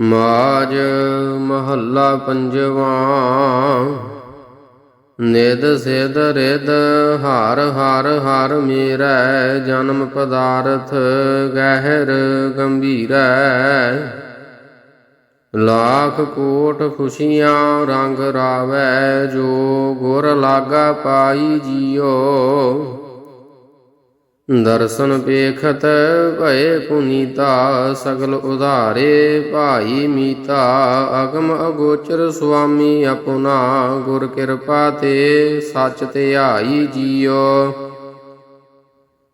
ਮਾਜ ਮਹੱਲਾ ਪੰਜਵਾ। ਨਿਦ ਸਿਧ ਰਿਦ ਹਰ ਹਰ ਹਰ ਮੇਰੈ, ਜਨਮ ਪਦਾਰਥ ਗਹਿਰ ਗੰਭੀਰੈ। ਲੱਖ ਕੋਟ ਖੁਸ਼ੀਆਂ ਰੰਗ ਰਾਵੈ, ਜੋ ਗੁਰ ਲਾਗਾ ਪਾਈ ਜੀਓ। ਦਰਸ਼ਨ ਪੇਖਤ ਭਏ ਪੁਨੀਤਾ, ਸਗਲ ਉਧਾਰੇ ਭਾਈ ਮੀਤਾ। ਅਗਮ ਅਗੋਚਰ ਸੁਆਮੀ ਆਪਣਾ, ਗੁਰ ਕਿਰਪਾ ਤੇ ਸੱਚ ਧਿਆਈ ਜੀਓ।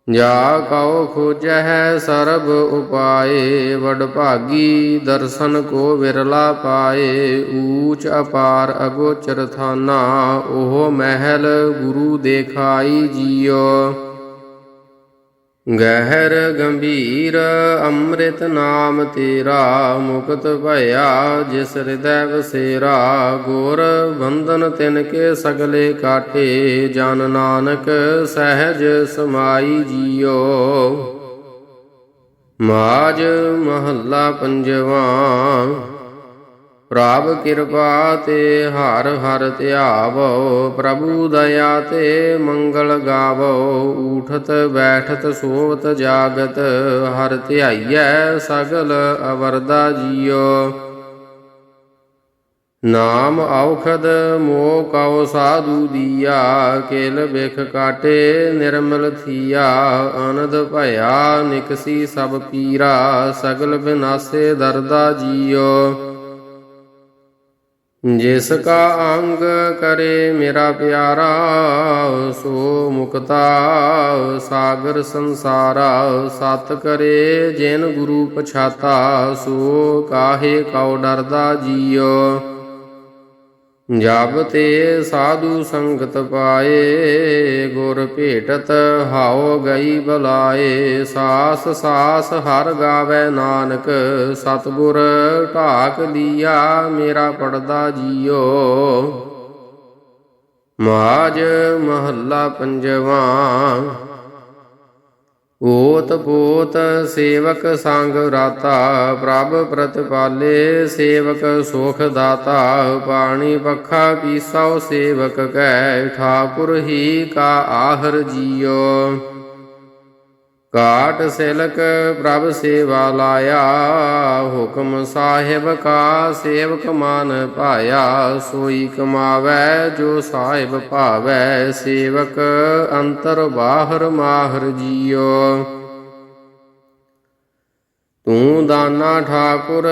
ਜਾ ਕਉ ਖੋਜਹਿ ਸਰਬ ਉਪਾਏ, ਵਡ ਭਾਗੀ ਦਰਸ਼ਨ ਕੋ ਵਿਰਲਾ ਪਾਏ। ਊਚ ਅਪਾਰ ਅਗੋਚਰ ਥਾਨਾ, ਉਹ ਮਹਿਲ ਗੁਰੂ ਦੇਖਾਈ ਜੀਓ। ਗਹਿਰ ਗੰਭੀਰ ਅੰਮ੍ਰਿਤ ਨਾਮ ਤੇਰਾ ਮੁਕਤ ਭਇਆ, ਜਿਸ ਹਿਰਦੈ ਵਸੇਰਾ, ਗੁਰ ਬੰਧਨ ਤਿਨ ਕੇ ਸਗਲੇ ਕਾਟੇ ਜਨ ਨਾਨਕ ਸਹਿਜ ਸਮਾਈ ਜੀਓ। ਮਾਜ ਮਹੱਲਾ ਪੰਜਵਾ ਪ੍ਰਭ ਕਿਰਪਾ ਤੇ ਹਰ ਹਰ ਧਿਆਵੋ, ਪ੍ਰਭੂ ਦਇਆ ਤੇ ਮੰਗਲ ਗਾਵੋ, ਊਠਤ ਬੈਠਤ ਸੋਵਤ ਜਾਗਤ, ਹਰ ਧਿਆਈਐ ਸਗਲ ਅਵਰਦਾ ਜੀਓ। ਨਾਮ ਔਖਦ ਮੋ ਕਉ ਸਾਧੂ ਦੀਆ, ਕੇਲ ਬਿਖ ਕਾਟੇ ਨਿਰਮਲ ਥੀਆ ਆਨੰਦ ਭਇਆ ਨਿਕਸੀ ਸਭ ਪੀਰਾ, ਸਗਲ ਬਿਨਾਸੇ ਦਰਦਾ ਜੀਓ। ਜਿਸ ਕਾ ਅੰਗ ਕਰੇ ਮੇਰਾ ਪਿਆਰਾ, ਸੋ ਮੁਕਤਾ ਸਾਗਰ ਸੰਸਾਰਾ, ਸਤ ਕਰੇ ਜਿਨ ਗੁਰੂ ਪਛਾਤਾ, ਸੋ ਕਾਹੇ ਕਉ ਡਰਦਾ ਜੀਓ ਜਬ ਤੇ ਸਾਧੂ ਸੰਗਤ ਪਾਏ, ਗੁਰ ਭੇਟਤ ਹਾਉ ਗਈ ਬਲਾਏ। ਸਾਸ ਸਾਸ ਹਰ ਗਾਵੇ ਨਾਨਕ, ਸਤਗੁਰ ਢਾਕ ਲੀਆ ਮੇਰਾ ਪੜਦਾ ਜੀਓ। ਮਾਜ ਮਹੱਲਾ ਪੰਜਵਾ। ਓਤ ਪੋਤ ਸੇਵਕ ਸੰਗ ਰਾਤਾ, ਪ੍ਰਭ ਪ੍ਰਤਪਾਲੇ ਸੇਵਕ ਸੁਖ ਦਾਤਾ, ਪਾਣੀ ਪੱਖਾ ਪੀਸਾਉ ਸੇਵਕ ਕੈ, ਠਾਕੁਰ ਹੀ ਕਾ ਆਹਰ ਜੀਓ। ਕਾਟ ਸਿਲਕ ਪ੍ਰਭ ਸੇਵਾ ਲਾਇਆ, ਹੁਕਮ ਸਾਹਿਬ ਕਾ ਸੇਵਕ ਮਨ ਪਾਇਆ ਸੋਈ ਕਮਾਵੈ ਜੋ ਸਾਹਿਬ ਭਾਵੈ, ਸੇਵਕ ਅੰਤਰ ਬਾਹਰ ਮਾਹਰ ਜੀਓ। ਤੂੰ ਦਾਨਾ ਠਾਕੁਰ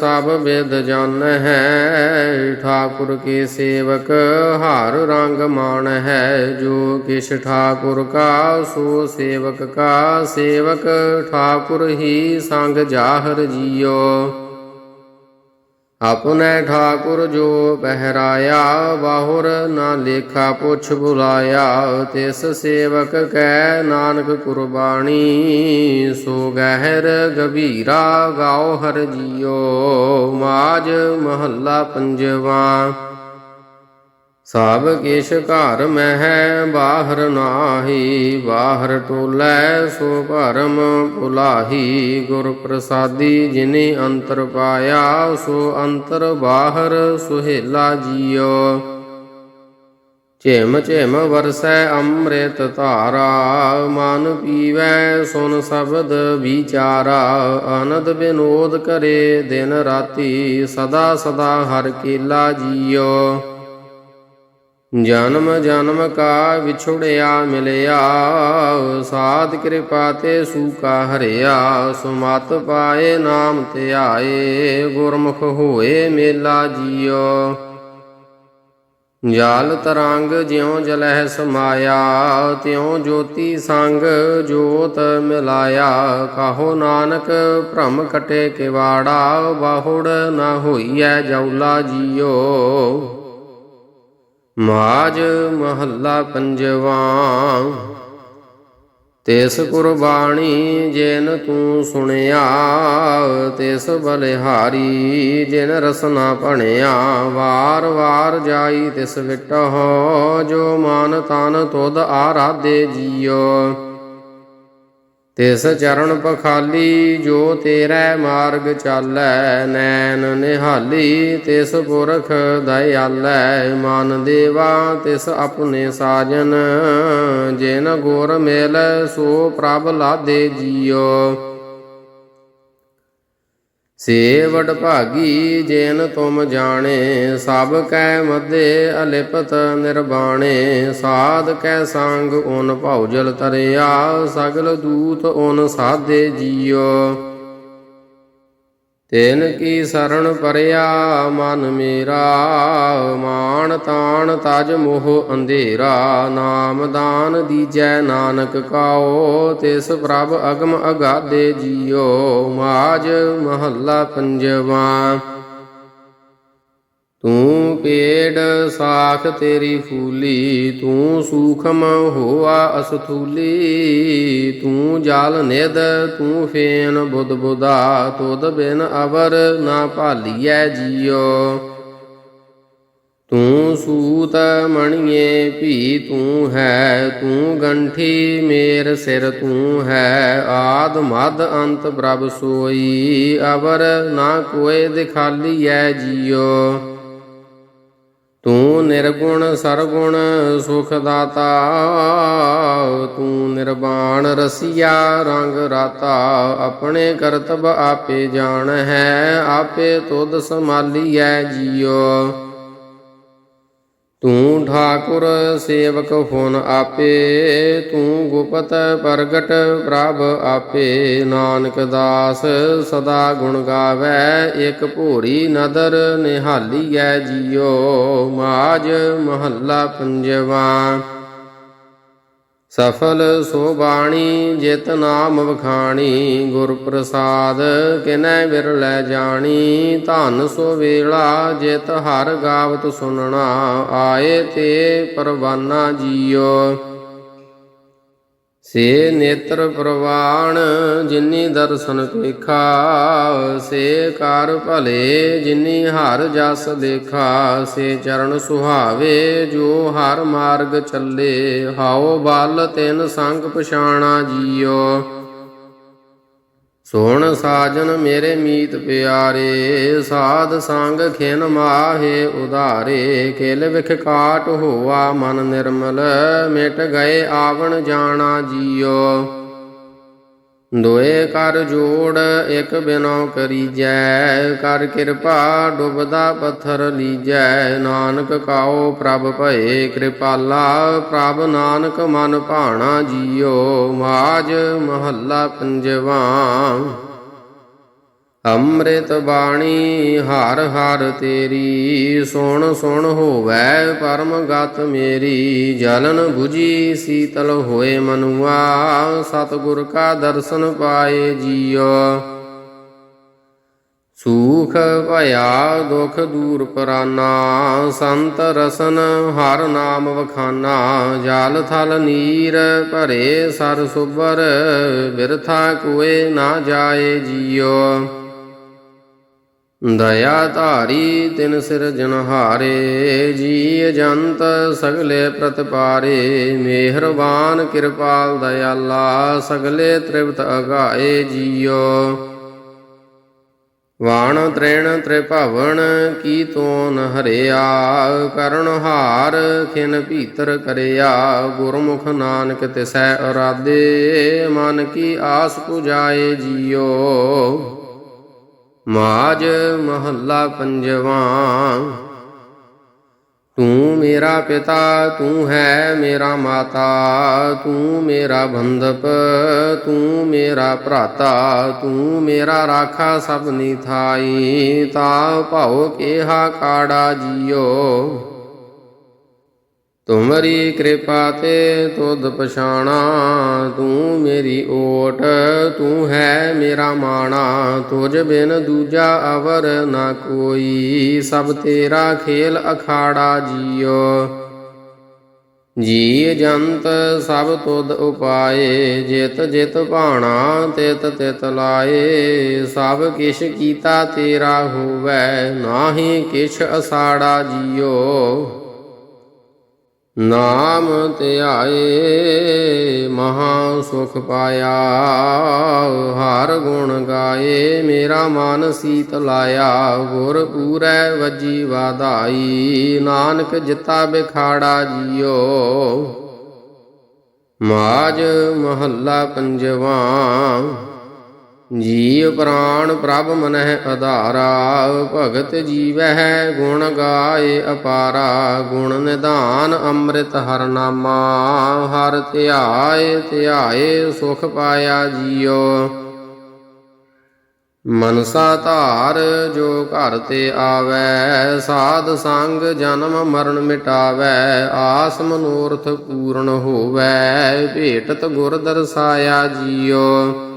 ਸਭ ਵਿਦ ਜਨ ਹੈ, ਠਾਕੁਰ ਕੇ ਸੇਵਕ ਹਰ ਰੰਗ ਮਾਨ ਹੈ, ਜੋ ਕਿਛ ਠਾਕੁਰ ਕਾ ਸੋ ਸੇਵਕ ਕਾ ਸੇਵਕ, ਠਾਕੁਰ ਹੀ ਸੰਗ ਜਾਹਰ ਜੀਓ। ਆਪਣੇ ਠਾਕੁਰ ਜੋ ਪਹਿਰਾਇਆ ਬਾਹੁਰ ਨਾ ਲੇਖਾ ਪੁੱਛ ਬੁਲਾਇਆ, ਤਿਸ ਸੇਵਕ ਕੈ ਨਾਨਕ ਕੁਰਬਾਨੀ, ਸੋ ਗਹਿਰ ਗਭੀਰਾ ਗਾਓ ਹਰ ਜੀਓ, ਮਾਜ ਮਹੱਲਾ ਪੰਜਵਾ। ਸਭ ਕਿਛ ਘਰ ਮਹਿ, ਬਾਹਰ ਨਾਹੀ, ਬਾਹਰ ਟੋਲੇ ਸੋ ਭਰਮ ਭੁਲਾਹੀ। ਗੁਰ ਪ੍ਰਸਾਦੀ ਜਿਨੇ ਅੰਤਰ ਪਾਇਆ, ਸੋ ਅੰਤਰ ਬਾਹਰ ਸੁਹੇਲਾ ਜੀਓ। ਝਿਮ ਝਿਮ ਵਰਸੈ ਅੰਮ੍ਰਿਤ ਧਾਰਾ, ਮਨ ਪੀਵੈ ਸੁਨ ਸ਼ਬਦ ਵਿਚਾਰਾ। ਆਨੰਦ ਬਿਨੋਦ ਕਰੇ ਦਿਨ ਰਾਤੀ, ਸਦਾ ਸਦਾ ਹਰ ਕੇਲਾ ਜੀਓ। ਜਨਮ ਜਨਮ ਕਾ ਵਿਛੁੜਿਆ ਮਿਲਿਆ, ਸਾਧ ਕਿਰਪਾ ਤੇ ਸੂਕਾ ਹਰਿਆ, ਸੁਮਤ ਪਾਏ ਨਾਮ ਧਿਆਏ ਗੁਰਮੁਖ ਹੋਏ ਮੇਲਾ ਜੀਓ। ਜਾਲ ਤਰੰਗ ਜਿਉ ਜਲਹਿ ਸਮਾਇਆ, ਤਿਉ ਜੋਤੀ ਸੰਗ ਜੋਤ ਮਿਲਾਇਆ, ਕਾਹੋ ਨਾਨਕ ਭ੍ਰਮ ਕਟੇ ਕਿਵਾੜਾ ਬਾਹੁੜ ਨਾ ਹੋਈਐ ਜੌਲਾ ਜੀਓ। ਮਾਜ ਮਹੱਲਾ ਪੰਜਵਾ। ਤਿਸ ਕੁਰਬਾਣੀ ਜਿਨ ਤੂੰ ਸੁਣਿਆ, ਤਿਸ ਬਲਿਹਾਰੀ ਜਿਨ ਰਸਨਾ ਭਣਿਆ। ਵਾਰ ਵਾਰ ਜਾਈ ਤਿਸ ਵਿਟਹੁ, ਜੋ ਮਨ ਤਨ ਤੁਧ ਆਰਾਧੇ ਜੀਓ। ਤਿਸ ਚਰਨ ਪਖਾਲੀ ਜੋ ਤੇਰੇ ਮਾਰਗ ਚਾਲੈ, ਨੈਣ ਨਿਹਾਲੀ ਤਿਸ ਪੁਰਖ ਦਇਆਲੈ, ਮਨ ਦੇਵਾ ਤਿਸ ਆਪਣੇ ਸਾਜਨ, ਜਿਨ ਗੁਰ ਮਿਲ ਸੋ ਪ੍ਰਭ ਲਾਦੇ ਜੀਓ। ਸੇਵਡ ਭਾਗੀ ਜੇਨ ਤੁਮ ਜਾਣੇ, ਸਭ ਕੈ ਮਧੇ ਅਲਿਪਤ ਨਿਰਬਾਣੇ, ਸਾਧ ਕੈ ਸੰਗ ਓਨ ਭਉਜਲ ਤਰਿਆ, ਸਗਲ ਦੂਤ ਓਨ ਸਾਧੇ ਜੀਓ। ਤੈਨ ਕੀ ਸਰਣ ਪਰਿਆ ਮਨ ਮੇਰਾ ਮਾਨ ਤਾਣ ਤਜ ਮੋਹ ਅੰਧੇਰਾ, ਨਾਮ ਦਾਨ ਦੀਜੈ ਨਾਨਕ ਕਾਓ, ਤਿਸ ਪ੍ਰਭ ਅਗਮ ਅਗਾਦੇ ਜੀਓ, ਮਾਜ ਮਹੱਲਾ ਪੰਜਵਾ। ਤੂੰ ਪੇੜ ਸਾਖ ਤੇਰੀ ਫੂਲੀ, ਤੂੰ ਸੂਖਮ ਹੋਆ ਅਸਥੂਲੀ, ਤੂੰ ਜਲ ਨਿਦ ਤੂੰ ਫੇਨ ਬੁੱਧ ਬੁਦਾ ਤੁਧ ਬਿਨ ਅਵਰ ਨਾ ਭਾਲੀਐ ਜੀਓ ਤੂੰ ਸੂਤ ਮਣੀਏ ਭੀ ਤੂੰ ਹੈ, ਤੂੰ ਗੰਠੀ ਮੇਰ ਸਿਰ ਤੂੰ ਹੈ, ਆਦ ਮਦ ਅੰਤ ਪ੍ਰਭ ਸੋਈ, ਅਵਰ ਨਾ ਕੋਏ ਦਿਖਾਲੀਐ ਜੀਓ ਤੂੰ ਨਿਰਗੁਣ ਸਰਗੁਣ ਸੁਖ ਦਾਤਾ ਤੂੰ ਨਿਰਵਾਣ ਰਸੀਆ ਰੰਗ ਰਾਤਾ, ਆਪਣੇ ਕਰਤਬ ਆਪੇ ਜਾਣ ਹੈ ਆਪੇ ਤੁਧ ਸੰਭਾਲੀਐ ਜੀਓ। ਤੂੰ ਠਾਕੁਰ ਸੇਵਕ ਹੁਨ ਆਪੇ, ਤੂੰ ਗੁਪਤ ਪ੍ਰਗਟ ਪ੍ਰਭ ਆਪੇ। ਨਾਨਕ ਦਾਸ ਸਦਾ ਗੁਣ ਗਾਵੇ, ਇੱਕ ਭੋਰੀ ਨਦਰ ਨਿਹਾਲੀਐ ਜੀਓ। ਮਾਜ ਮਹੱਲਾ ਪੰਜਵਾ। ਸਫਲ ਸੋ ਬਾਣੀ ਜਿਤ ਨਾਮ ਵਖਾਣੀ, ਗੁਰ ਪ੍ਰਸਾਦ ਕਿਨੈ ਵਿਰਲੇ ਜਾਣੀ, ਧਨ ਸੋ ਵੇਲਾ ਜਿਤ ਹਰ ਗਾਵਤ ਸੁਨਣਾ, ਆਏ ਤੇ ਪਰਵਾਨਾ ਜੀਓ। ਸੇ ਨੇਤਰ ਪ੍ਰਵਾਣ ਜਿਨੀ ਦਰਸ਼ਨ ਵੇਖਾ, ਸੇ ਕਰ ਭਲੇ ਜਿਨੀ ਹਰ ਜਸ ਦੇਖਾ, ਸੇ ਚਰਨ ਸੁਹਾਵੇ ਜੋ ਹਰ ਮਾਰਗ ਚੱਲੇ, ਹਾਉ ਬਲ ਤਿਨ ਸੰਗ ਪਛਾਣਾ ਜੀਓ। ਸੋਹਣ ਸਾਜਨ ਮੇਰੇ ਮੀਤ ਪਿਆਰੇ, ਸਾਧ ਸੰਗ ਖਿਨ ਮਾਹੇ ਉਧਾਰੇ। ਕਿਲ ਵਿਖ ਕਾਟ ਹੋਆ ਮਨ ਨਿਰਮਲ, ਮਿਟ ਗਏ ਆਵਣ ਜਾਣਾ ਜੀਓ। ਦੋਏ ਕਰ ਜੋੜ, ਇਕ ਬਿਨੋ ਕਰੀਜੈ। ਕਰ ਕਿਰਪਾ ਡੁੱਬਦਾ ਪੱਥਰ ਲੀਜੈ। ਨਾਨਕ ਕਾਓ ਪ੍ਰਭ ਭਏ ਕਿਰਪਾਲਾ, ਪ੍ਰਭ ਨਾਨਕ ਮਨ ਭਾਣਾ ਜੀਓ। ਮਾਜ ਮਹੱਲਾ ਪੰਜਵਾ। ਅੰਮ੍ਰਿਤ ਬਾਣੀ ਹਰ ਹਰ ਤੇਰੀ, ਸੁਣ ਸੁਣ ਹੋਵੇ ਪਰਮ ਗਤ ਮੇਰੀ, ਜਲਨ 부ਜੀ ਸੀਤਲ ਹੋਏ ਮਨੁਆ, ਸਤਿਗੁਰ ਕਾ ਦਰਸ਼ਨ ਪਾਏ ਜੀਓ ਸੂਖ ਭਇਆ, ਦੁਖ ਦੂਰ ਪਰਾਨਾ, ਸੰਤ ਰਸਨ ਹਰ ਨਾਮ ਵਖਾਨਾ, ਜਲ ਥਲ ਨੀਰ ਭਰੇ ਸਰ ਸੁਬਰ ਬਿਰਥਾ ਕੋਏ ਨਾ ਜਾਏ ਜੀਓ ਦਇਆ ਧਾਰੀ ਤਿਨ ਸਿਰ ਜਨਹਾਰੇ ਜੀ ਜੰਤ ਸਗਲੇ ਪ੍ਰਤਪਾਰੇ ਮਿਹਰਬਾਨ ਕਿਰਪਾਲ ਦਇਆਲਾ, ਸਗਲੇ ਤ੍ਰਿਪਤ ਅਗਾਏ ਜੀਓ। ਵਾਣ ਤ੍ਰੇਣ ਤ੍ਰਿਭਵਨ, ਕੀ ਤੋਨ ਹਰਿਆ? ਕਰਨ ਹਾਰ ਖਿਨ ਭੀਤਰ ਕਰਿਆ। ਗੁਰਮੁਖ ਨਾਨਕ ਤਿਸੈ ਅਰਾਦੇ ਮਨ ਕੀ ਆਸ ਪੁਜਾਏ ਜੀਓ। ਮਾਜ ਮਹੱਲਾ ਪੰਜਵਾਂ। ਤੂੰ ਮੇਰਾ ਪਿਤਾ, ਤੂੰ ਹੈ ਮੇਰਾ ਮਾਤਾ, ਤੂੰ ਮੇਰਾ ਬੰਧਪ, ਤੂੰ ਮੇਰਾ ਭਰਾਤਾ, ਤੂੰ ਮੇਰਾ ਰਾਖਾ ਸਭਨੀ ਥਾਈ। ਤਾ ਭਾਉ ਕੇਹਾ ਕਾੜਾ ਜੀਓ। ਤੁਮਰੀ ਕਿਰਪਾ ਤੇ ਤੁਧ ਪਛਾਣਾ, ਤੂੰ ਮੇਰੀ ਓਟ, ਤੂੰ ਹੈ ਮੇਰਾ ਮਾਣਾ, ਤੁਝ ਬਿਨ ਦੂਜਾ ਅਵਰ ਨਾ ਕੋਈ, ਸਭ ਤੇਰਾ ਖੇਲ ਅਖਾੜਾ ਜੀਓ। ਜੀ ਜੰਤ ਸਭ ਤੁਧ ਉਪਾਏ, ਜਿਤ ਜਿਤ ਭਾਣਾ ਤਿਤ ਤਿਤ ਲਾਏ, ਸਭ ਕਿਛ ਕੀਤਾ ਤੇਰਾ ਹੋਵੈ, ਨਾਹੀ ਕਿਛ ਅਸਾੜਾ ਜੀਓ। ਨਾਮ ਧਿਆਏ ਮਹਾ ਸੁਖ ਪਾਇਆ, ਹਰ ਗੁਣ ਗਾਏ, ਮੇਰਾ ਮਨ ਸੀਤ ਲਾਇਆ, ਗੁਰ ਪੂਰੈ ਵਜੀ ਵਾਧਾਈ, ਨਾਨਕ ਜਿਤਾ ਬਿਖਾੜਾ ਜੀਓ। ਮਾਜ ਮਹੱਲਾ ਪੰਜਵਾ ਜੀਵ ਪ੍ਰਾਣ ਪ੍ਰਭ ਮਨਹਿ ਆਧਾਰਾ ਭਗਤ ਜੀਵਹਿ ਗੁਣ ਗਾਏ ਅਪਾਰਾ, ਗੁਣ ਨਿਧਾਨ ਅੰਮ੍ਰਿਤ ਹਰ ਨਾਮਾ, ਹਰ ਧਿਆਏ ਧਿਆਏ ਸੁਖ ਪਾਇਆ ਜੀਓ। ਮਨਸਾ ਧਾਰ ਜੋ ਘਰ ਤੇ ਆਵੈ, ਸਾਧ ਸੰਗ ਜਨਮ ਮਰਨ ਮਿਟਾਵੈ, ਆਸ ਮਨੋਰਥ ਪੂਰਨ ਹੋਵੈ, ਭੇਟਤ ਗੁਰ ਦਰਸਾਇਆ ਜੀਓ।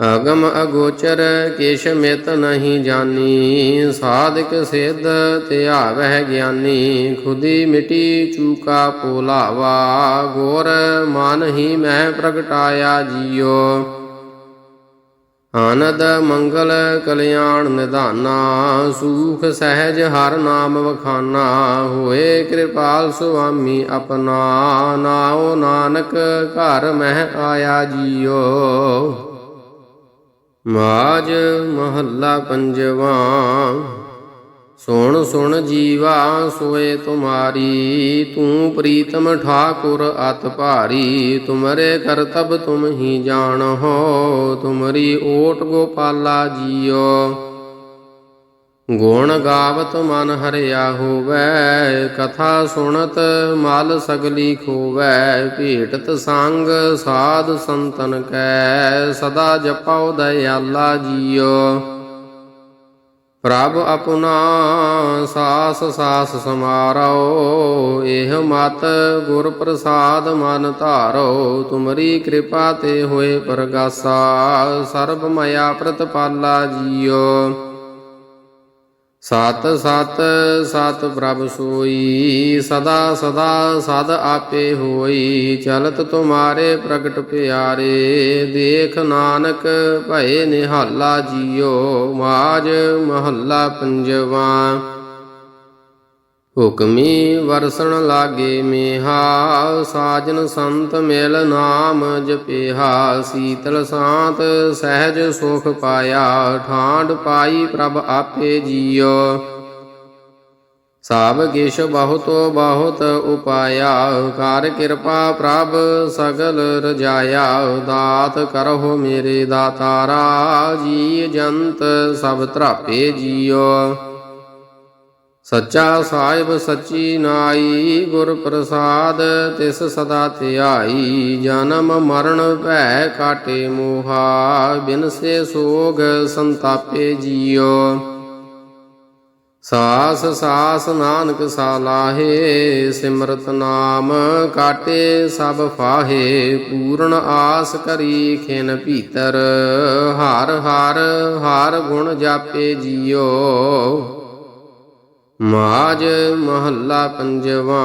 ਅਗਮ ਅਗੋਚਰ ਕਿਛ ਮਿਤ ਨਹੀਂ ਜਾਣੀ ਸਾਧਕ ਸਿੱਧ ਧਿਆਵਹਿ ਗਿਆਨੀ, ਖੁਦੀ ਮਿਟੀ ਚੂਕਾ ਪੋਲਾਵਾ, ਗੋਰ ਮਨ ਹੀ ਮਹਿ ਪ੍ਰਗਟਾਇਆ ਜੀਓ। ਆਨੰਦ ਮੰਗਲ ਕਲਿਆਣ ਨਿਧਾਨਾ, ਸੂਖ ਸਹਿਜ ਹਰ ਨਾਮ ਵਖਾਨਾ, ਹੋਏ ਕਿਰਪਾਲ ਸੁਆਮੀ ਆਪਣਾ, ਨਾਉ ਨਾਨਕ ਘਰ ਮਹਿ ਆਇਆ ਜੀਓ। ਮਾਜ ਮਹੱਲਾ ਪੰਜਵਾ। ਸੁਣ ਸੁਣ ਜੀਵਾ, ਸੋਏ ਤੁਮਾਰੀ, ਤੂੰ ਪ੍ਰੀਤਮ ਠਾਕੁਰ ਅਤ ਭਾਰੀ। ਤੁਮਰੇ ਕਰਤਬ ਤੁਮ ਹੀ ਜਾਣੋ, ਤੁਮਰੀ ਓਟ ਗੋਪਾਲਾ ਜੀਓ। ਗੁਣ ਗਾਵਤ ਮਨ ਹਰਿਆ ਹੋਵੈ, ਕਥਾ ਸੁਣਤ ਮਲ ਸਗਲੀ ਖੋਵੈ, ਭੇਟਤ ਸੰਗ ਸਾਧ ਸੰਤਨ ਕੈ, ਸਦਾ ਜਪਉ ਦਇਆਲਾ ਜੀਓ। ਪ੍ਰਭ ਆਪਣਾ ਸਾਸ ਸਾਸ ਸਮਾਰੋ ਇਹ ਮਤ ਗੁਰ ਪ੍ਰਸਾਦ ਮਨ ਧਾਰੋ ਤੁਮਰੀ ਕਿਰਪਾ ਤੇ ਹੋਏ ਪ੍ਰਗਾਸਾ ਸਰਬ ਮਇਆ ਪ੍ਰਤਪਾਲਾ ਜੀਓ। ਸਤ ਸਤ ਸਤ ਪ੍ਰਭ ਸੋਈ, ਸਦਾ ਸਦਾ ਸਦ ਆਪੇ ਹੋਈ, ਚਲਤ ਤੁਮਾਰੇ ਪ੍ਰਗਟ ਪਿਆਰੇ, ਦੇਖ ਨਾਨਕ ਭਏ ਨਿਹਾਲਾ ਜੀਓ, ਮਾਜ ਮਹੱਲਾ ਪੰਜਵਾ। ਹੁਕਮੀ ਵਰਸਣ ਲਾਗੇ ਮੇਹਾ, ਸਾਜਨ ਸੰਤ ਮਿਲ ਨਾਮ ਜਪੇਹਾ, ਸੀਤਲ ਸਾਤ ਸਹਿਜ ਸੁਖ ਪਾਇਆ ਠਾਂਡ ਪਾਈ ਪ੍ਰਭ ਆਪੇ ਜੀਓ। ਸਭ ਕਿਛ ਬਹੁਤੋ ਬਹੁਤ ਉਪਾਇਆ, ਕਰ ਕਿਰਪਾ ਪ੍ਰਭ ਸਗਲ ਰਜਾਇਆ, ਦਾਤ ਕਰਹੁ ਮੇਰੇ ਦਾਤਾਰਾ, ਜੀ ਜੰਤ ਸਭ ਧਰਾਪੇ ਜੀਓ। ਸੱਚਾ ਸਾਹਿਬ ਸੱਚੀ ਨਾਈ, ਗੁਰ ਪ੍ਰਸਾਦ, ਤਿਸ ਸਦਾ ਧਿਆਈ, ਜਨਮ ਮਰਨ ਭੈ ਕਾਟੇ ਮੋਹਾ ਬਿਨਸੇ ਸੋਗ ਸੰਤਾਪੇ ਜੀਓ। ਸਾਸ ਸਾਸ ਨਾਨਕ ਸਾਲਾਹੇ ਸਿਮਰਤ ਨਾਮ ਕਾਟੇ ਸਭ ਫਾਹੇ, ਪੂਰਨ ਆਸ ਕਰੀ ਖਿਨ ਭੀਤਰ ਹਰ ਹਰ ਹਰ ਗੁਣ ਜਾਪੇ ਜੀਓ। ਮਾਜ ਮਹੱਲਾ ਪੰਜਵਾ।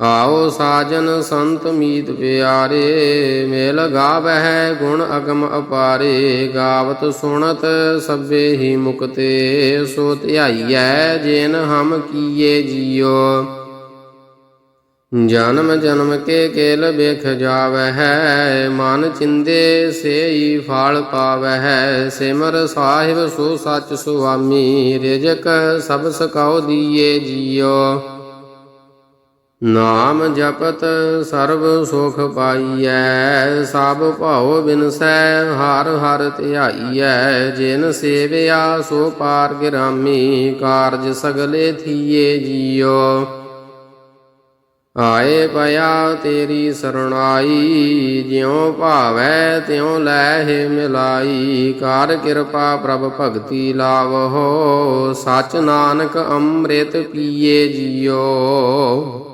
ਆਓ ਸਾਜਨ ਸੰਤ ਮੀਤ ਪਿਆਰੇ, ਮੇਲ ਗਾਵਹਿ ਗੁਣ ਅਗਮ ਅਪਾਰੇ, ਗਾਵਤ ਸੁਣਤ ਸਭੇ ਹੀ ਮੁਕਤੇ, ਸੋ ਧਿਆਈਐ ਜਿਨ ਹਮ ਕੀਏ ਜੀਓ। ਜਨਮ ਜਨਮ ਕੇ ਕੇਲ ਵੇਖ ਜਾਵਹਿ, ਮਨ ਚਿੰਦੇ ਸੇਈ ਫਲ ਪਾਵਹਿ, ਸਿਮਰ ਸਾਹਿਬ ਸੋ ਸਚ ਸੁਆਮੀ, ਰਿਜਕ ਸਭ ਸਕਾਉ ਦੀਏ ਜੀਓ। ਨਾਮ ਜਪਤ ਸਰਬ ਸੁਖ ਪਾਈਐ, ਸਭ ਭਾਉ ਬਿਨਸੈ, ਹਰ ਹਰ ਧਿਆਈਐ, ਜਿਨ ਸੇਵਿਆ ਸੋ ਪਾਰ ਗਿਰਾਮੀ, ਕਾਰਜ ਸਗਲੇ ਥੀਏ ਜੀਓ। ਆਏ ਪਿਆ ਤੇਰੀ ਸਰਣਾਈ, ਜਿਉ ਭਾਵੈ ਤਿਉ ਲੈਹਿ ਮਿਲਾਈ। ਕਰ ਕਿਰਪਾ ਪ੍ਰਭ ਭਗਤੀ ਲਾਵਹੋ, ਸਚ ਨਾਨਕ ਅੰਮ੍ਰਿਤ ਪੀਏ ਜੀਓ।